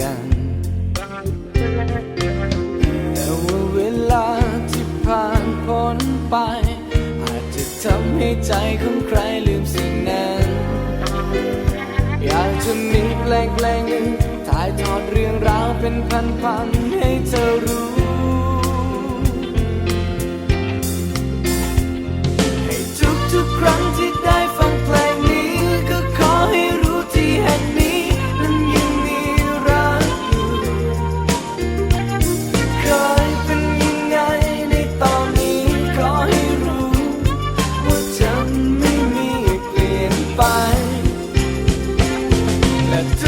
กัน แต่ว่าเวลาที่ผ่านพ้นไป อาจจะทำให้ใจของใครลืมสิ่งนั้น อยากจะมีแปลงแปลงหนึ่งถ่ายทอดเรื่องราวเป็นพันๆให้ แ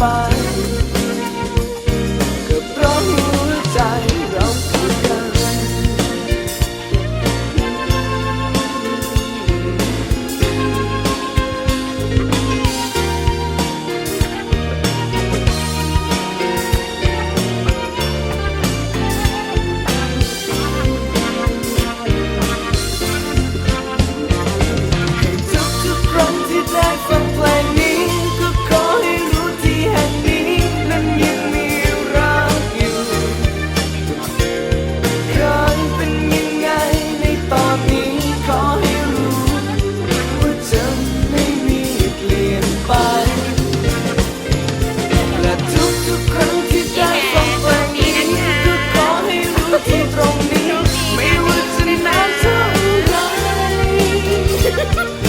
goodbye.